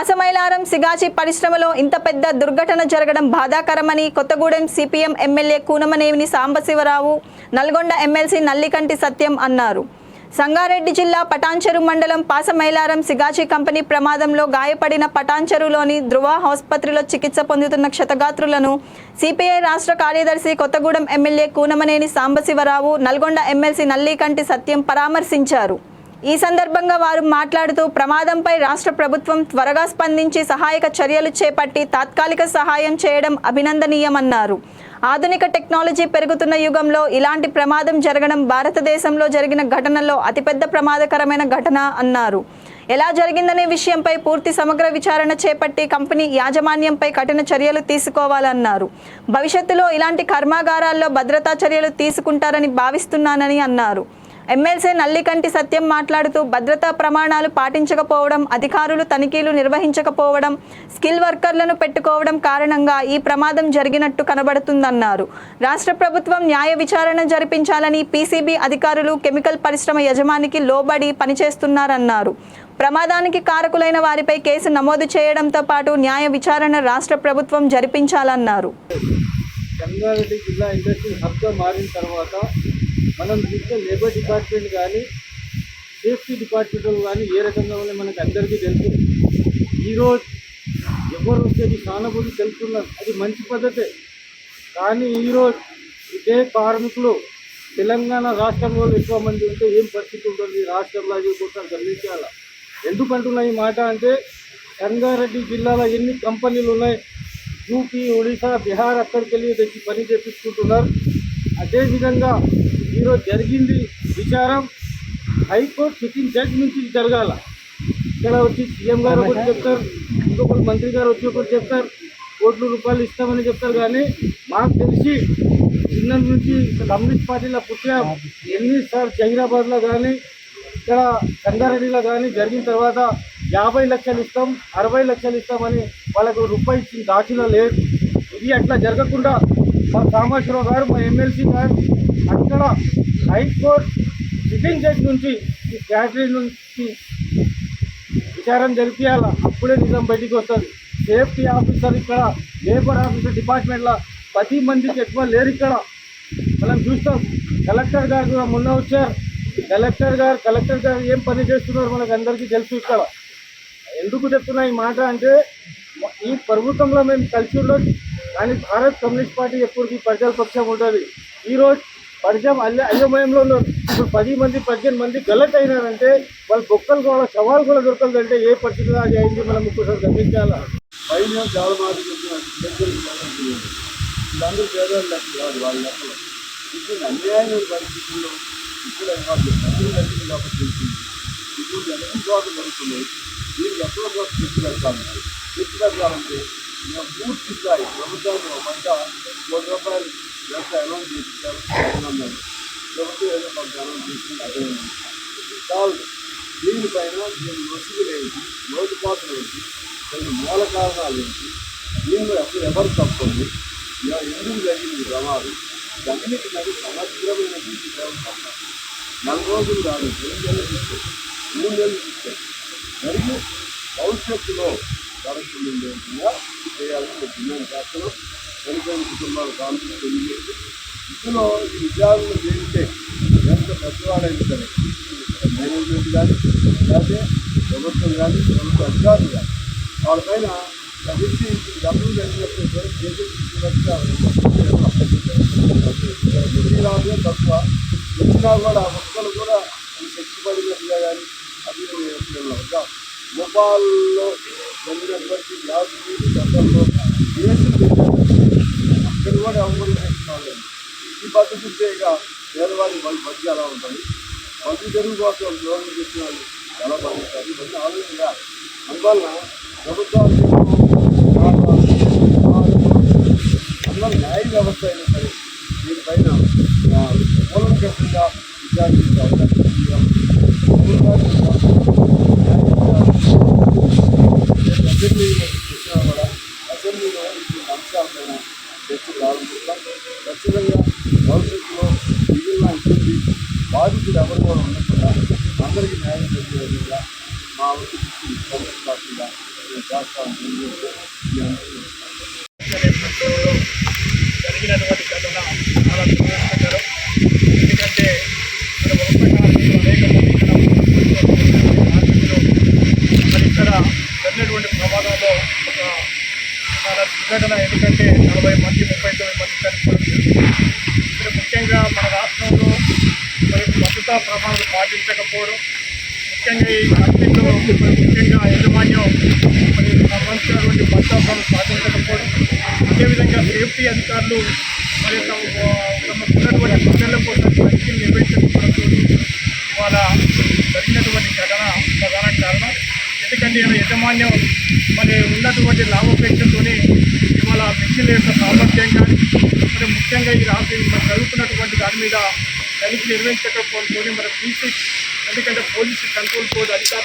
అసమైలారం సిగాచి పరిశ్రమలో ఇంత పెద్ద దుర్ఘటన జరగడం బాధాకరమని Kothagudem CPM MLA Kunamneni Sambasivarao Nalgonda MLC Nallikanti Satyam అన్నారు. సంగారెడ్డి జిల్లా పటాన్చెరు మండలం పాసమైలారం సిగాచి కంపెనీ ప్రమాదంలో గాయపడిన పటాన్చెరులోని ధృవ ఆసుపత్రిలో చికిత్స పొందుతున్న క్షతగాత్రులను సిపిఐ రాష్ట్ర కార్యదర్శి కొత్తగూడెం ఎమ్మెల్యే కూనమనేని సాంబశివరావు నల్గొండ ఎమ్మెల్సీ నల్లికంటి సత్యం పరామర్శించారు. ఈ సందర్భంగా వారు మాట్లాడుతూ ప్రమాదంపై రాష్ట్ర ప్రభుత్వం త్వరగా స్పందించి సహాయక చర్యలు చేపట్టి తాత్కాలిక సహాయం చేయడం అభినందనీయమన్నారు. ఆధునిక టెక్నాలజీ పెరుగుతున్న యుగంలో ఇలాంటి ప్రమాదం జరగడం భారతదేశంలో జరిగిన ఘటనలో అతిపెద్ద ప్రమాదకరమైన ఘటన అన్నారు. ఎలా జరిగిందనే విషయంపై పూర్తి సమగ్ర విచారణ చేపట్టి కంపెనీ యాజమాన్యంపై కఠిన చర్యలు తీసుకోవాలన్నారు. భవిష్యత్తులో ఇలాంటి కర్మాగారాల్లో భద్రతా చర్యలు తీసుకుంటారని భావిస్తున్నానని అన్నారు. ఎమ్మెల్సీ నల్లికంటి సత్యం మాట్లాడుతూ భద్రతా ప్రమాణాలు పాటించకపోవడం అధికారులు తనిఖీలు నిర్వహించకపోవడం స్కిల్ వర్కర్లను పెట్టుకోవడం కారణంగా ఈ ప్రమాదం జరిగినట్టు కనబడుతుందన్నారు. రాష్ట్ర ప్రభుత్వం న్యాయ విచారణ జరిపించాలని పీసీబీ అధికారులు కెమికల్ పరిశ్రమ యజమానికి లోబడి పనిచేస్తున్నారన్నారు. ప్రమాదానికి కారకులైన వారిపై కేసు నమోదు చేయడంతో పాటు న్యాయ విచారణ రాష్ట్ర ప్రభుత్వం జరిపించాలన్నారు. రంగారెడ్డి జిల్లా ఇండస్ట్రీ హబ్గా మారిన తర్వాత మనం చూస్తే లేబర్ డిపార్ట్మెంట్ కానీ సేఫ్టీ డిపార్ట్మెంట్ కానీ ఏ రకంగా ఉన్నాయి మనకు అందరికీ తెలుసు. ఈరోజు ఎవరు వచ్చేది సానుభూతి తెలుసుకున్నారు. అది మంచి పద్ధతే. కానీ ఈరోజు ఇదే కార్మికులు తెలంగాణ రాష్ట్రంలో ఎక్కువ మంది ఉంటే ఏం పరిస్థితి ఉంటుంది? రాష్ట్రంలో అది ఒకసారి గమనించాలా. ఎందుకంటున్నా ఈ మాట అంటే రంగారెడ్డి జిల్లాలో ఎన్ని కంపెనీలు ఉన్నాయి? యూపీ ఒడిశా బీహార్ అక్కడికి వెళ్ళి తెచ్చి పని చేపించుకుంటున్నారు. అదేవిధంగా ఈరోజు జరిగింది విచారం. హైకోర్టు సిట్టింగ్ జడ్జ్ నుంచి జరగాల. ఇక్కడ వచ్చి సీఎం గారు ఒకటి చెప్తారు ఇంకొకరు మంత్రి గారు వచ్చి ఒకటి చెప్తారు కోట్ల రూపాయలు ఇస్తామని చెప్తారు కానీ మాకు తెలిసి చిన్న నుంచి కమ్యూనిస్ట్ పార్టీలో పుట్టిన ఎన్నిసార్లు జహీరాబాద్లో కానీ ఇక్కడ సంగారెడ్డిలో కానీ జరిగిన తర్వాత యాభై లక్షలు ఇస్తాం అరవై లక్షలు ఇస్తామని వాళ్ళకు రూపాయి ఇచ్చిన దాఖలా లేదు. ఇది అట్లా జరగకుండా మా కామేశ్వరరావు గారు మా ఎమ్మెల్సీ గారు అక్కడ హైకోర్టు సిట్టింగ్ జడ్జి నుంచి ఈ క్యాటరీ నుంచి విచారణ జరిపించాల అప్పుడే నిజం బయటికి వస్తుంది. సేఫ్టీ ఆఫీసర్ ఇక్కడ లేబర్ ఆఫీసర్ డిపార్ట్మెంట్లో పది మందికి ఎక్కువ లేరు ఇక్కడ. మనం చూస్తాం. కలెక్టర్ గారు కూడా మొన్న వచ్చారు. కలెక్టర్ గారు కలెక్టర్ గారు ఏం పని చేస్తున్నారు మనకు అందరికీ తెలుసు ఇక్కడ. ఎందుకు చెప్తున్నా ఈ మాట అంటే ఈ ప్రభుత్వంలో మేము కలిసి ఉండొచ్చు. కానీ భారత్ కమ్యూనిస్ట్ పార్టీ ఎప్పటికీ ప్రజల పక్షం ఉంటుంది ఈరోజు పరిచయం అల్లె అయోమయంలో ఉన్నారు ఇప్పుడు పది మంది పద్దెనిమిది మంది గలట్ అయినారంటే వాళ్ళ బొక్కలు కూడా సవాల్ కూడా దొరకదంటే ఏ పరిస్థితిలో అది అయింది మనం ఒక్కసారి గమనించాలా? పైన చాలా మాట వీళ్ళందరూ పేదవాళ్ళు కాదు వాళ్ళ లెక్కలు ఇప్పుడు అన్యాయమైన పరిస్థితుల్లో ఇప్పుడు వాళ్ళు డబ్బులు కట్టింది కాబట్టి తెలిసింది ఇప్పుడు ఎన్ని చోట్ల జరుగుతున్నాయి దీనికి ఎక్కడ కూడా తెచ్చి పెడతాము తెచ్చి పెట్టాలంటే మేము పూర్తి స్థాయి ప్రభుత్వాన్ని ఒక పంట కోటి రూపాయలు ఎంత అనౌన్స్ చేయించారు అన్నారు ప్రభుత్వం ఏదో కొంత అనౌన్స్ చేసింది అదే చాలు దీనిపైన దీని వసూలు ఏంటి లోటుపాట్లు ఏంటి కొన్ని మూల కారణాలు ఏంటి దీనిలో అసలు ఎవరు తప్పండి ఇలా ఎందుకు జరిగింది ప్రమాదం దానికి నాకు సమగ్రమైన దృష్టి తేవాలి నెల రోజులు కాదు రెండు నెలలు తీసుకోండి మూడు నెలలు తీసుకోండి మరియు భవిష్యత్తులో జరుగుతుంది విధంగా చేయాలని నేను డిమాండ్ చేస్తున్నాం చనిపోయిన కుటుంబాలు కాన్ఫిడెన్స్ తెలియజేసి ఇందులో విద్యార్థులు చేస్తే ఎంత పెద్దవాడైనా సరే మేనేజ్మెంట్ కానీ లేకపోతే ప్రభుత్వం కానీ ప్రభుత్వ అధికారులు కానీ వాళ్ళపైన ప్రభుత్వం డబ్బులు జరిగినప్పుడు సరే చేతులు తక్కువ. వచ్చినా కూడా మొక్కలు కూడా ఈ శక్తి పడినట్టుగా కానీ అది అభివృద్ధి భోపాల్లో జరిగినటువంటి వ్యాధి గతంలో చేసిన పెట్టారు అక్కడ కూడా ఎవరు చేస్తున్నారు ఈ ఇక పేదవాడి వాళ్ళ బతికి ఎలా ఉంటుంది. మంచి తెలుగు కోసం దూరం చేసిన వాళ్ళు ఎలా బాగుంటారు ఇవన్నీ ఆలోచన అందువల్ల ప్రభుత్వాలు అందులో న్యాయ వ్యవస్థ అయినా సరే దీనిపైన మూలంకంగా విచారించాలి అసెంబ్లీలో చూసినా కూడా అసెంబ్లీలో ఈ అంశాలపైన చర్చ ప్రారంభిస్తాం ఖచ్చితంగా భవిష్యత్తులో మిగిలిన ఇబ్బంది బాధితులు ఎవరు కూడా ఉండకుండా అందరికీ న్యాయం చేసే విధంగా మా వృత్తి కాంగ్రెస్ పార్టీగా మేము రాష్ట్రాలు జరిగినటువంటి ఘటన చాలా దురదృష్టకరం. ఎందుకంటే మన అనేక మరి ఇక్కడ జరిగినటువంటి ప్రమాదంలో ఒక చాలా దుర్ఘటన. ఎందుకంటే నలభై మంది ముప్పై తొమ్మిది మంది చనిపోవడం ముఖ్యంగా మన రాష్ట్రంలో మరి భద్రతా ప్రమాణాలు పాటించకపోవడం ముఖ్యంగా ఈ కంపెనీలో ముఖ్యంగా యాజమాన్యం మరి సంబంధించినటువంటి భద్రతా ప్రమాణాలు పాటించకపోవడం అదేవిధంగా సేఫ్టీ అధికారులు మరి తమ తమకు ఉన్నటువంటి పిల్లల కోసం తనిఖీలు నిర్వహించకపోవడంతో ఇవాళ జరిగినటువంటి ఘటన ప్రధాన కారణం. ఎందుకంటే ఇలా యాజమాన్యం మరి ఉన్నటువంటి లాభాపేక్షతోనే ఇవాళ మిషన్ యొక్క సామర్థ్యం కానీ మరి ముఖ్యంగా ఈ రాష్ట్రం మరి దాని మీద తనిఖీ నిర్వహించకపోవడంతో మన పీసీ ఎందుకంటే పోలీసు కంట్రోల్ బోర్డు అధికారులు